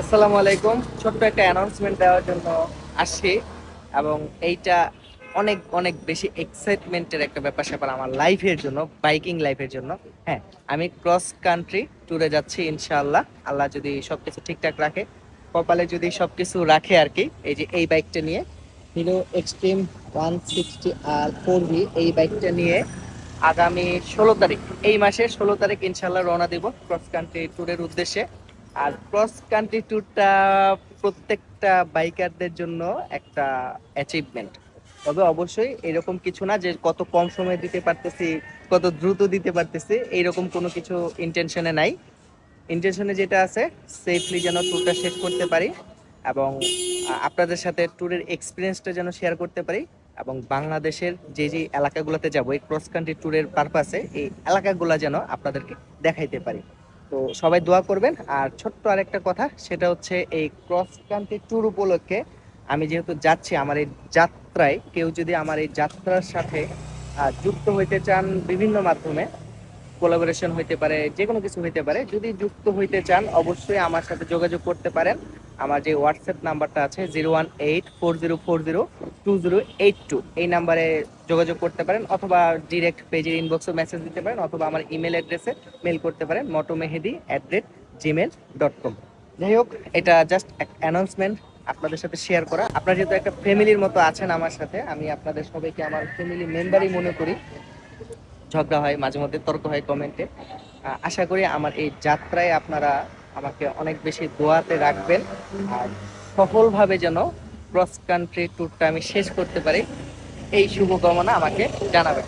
আসসালামু আলাইকুম। ছোট্ট একটা অ্যানাউন্সমেন্ট দেওয়ার জন্য আসছি এবং এইটা অনেক অনেক বেশি এক্সাইটমেন্টের একটা ব্যাপার স্যাপার আমার লাইফের জন্য বাইকিং লাইফের জন্য। হ্যাঁ আমি ক্রস কান্ট্রি ট্যুরে যাচ্ছি ইনশাআল্লাহ। আল্লাহ যদি সবকিছু ঠিকঠাক রাখে, কপালে যদি সবকিছু রাখে আর কি, এই যে এই বাইকটা নিয়ে Hero Xtreme one sixty R four V এই বাইকটা নিয়ে আগামী ষোলো তারিখ, এই মাসের ষোলো তারিখ ইনশাল্লাহ রওনা দিব ক্রস কান্ট্রি ট্যুরের উদ্দেশ্যে। আর ক্রস কান্ট্রি ট্যুরটা প্রত্যেকটা বাইকারদের জন্য একটা অ্যাচিভমেন্ট তবে অবশ্যই এরকম কিছু না যে কত কম সময়ে দিতে পারতেছি, কত দ্রুত দিতে পারতেছি, এইরকম কোনো কিছু ইন্টেনশনে নাই। ইন্টেনশনে যেটা আছে সেফলি যেন ট্যুরটা শেষ করতে পারি এবং আপনাদের সাথে ট্যুরের এক্সপিরিয়েন্সটা যেন শেয়ার করতে পারি এবং বাংলাদেশের যে যে এলাকাগুলোতে যাব, এই ক্রস কান্ট্রি ট্যুরের পারপাসে এই এলাকাগুলো যেন আপনাদেরকে দেখাইতে পারি। তো সবাই দোয়া করবেন। আর ছোট্ট আরেকটা কথা, সেটা হচ্ছে এই ক্রস কান্ট্রি ট্যুর উপলক্ষে আমি যেহেতু যাচ্ছি আমার এই যাত্রায়, কেউ যদি আমার এই যাত্রার সাথে যুক্ত হইতে চান বিভিন্ন মাধ্যমে কোলাবোরেশন হইতে পারে যে কোনো কিছু হইতে পারে, যদি যুক্ত হইতে চান, অবশ্যই আমার সাথে যোগাযোগ করতে পারেন। আমার যে হোয়াটসঅ্যাপ নাম্বারটা আছে zero one eight four zero four zero two zero eight two এই নাম্বারে যোগাযোগ করতে পারেন অথবা ডিরেক্ট পেজের ইনবক্সে মেসেজ দিতে পারেন অথবা আমার ইমেল অ্যাড্রেসে মেল করতে পারেন moto Mehedi at rate Gmail dot com যাই হোক এটা জাস্ট এক অ্যানাউন্সমেন্ট আপনাদের সাথে শেয়ার করা। আপনারা যেহেতু একটা ফ্যামিলির মতো আছেন আমার সাথে আমি আপনাদের সবাইকে আমার ফ্যামিলি মেম্বারই মনে করি। ঝগড়া হয় মাঝে মধ্যে তর্ক হয় কমেন্টে আশা করি আমার এই যাত্রায় আপনারা আমাকে অনেক বেশি দোয়াতে রাখবেন আর সফলভাবে যেন ক্রস কান্ট্রি ট্যুরটা আমি শেষ করতে পারি, এই শুভকামনা আমাকে জানাবেন।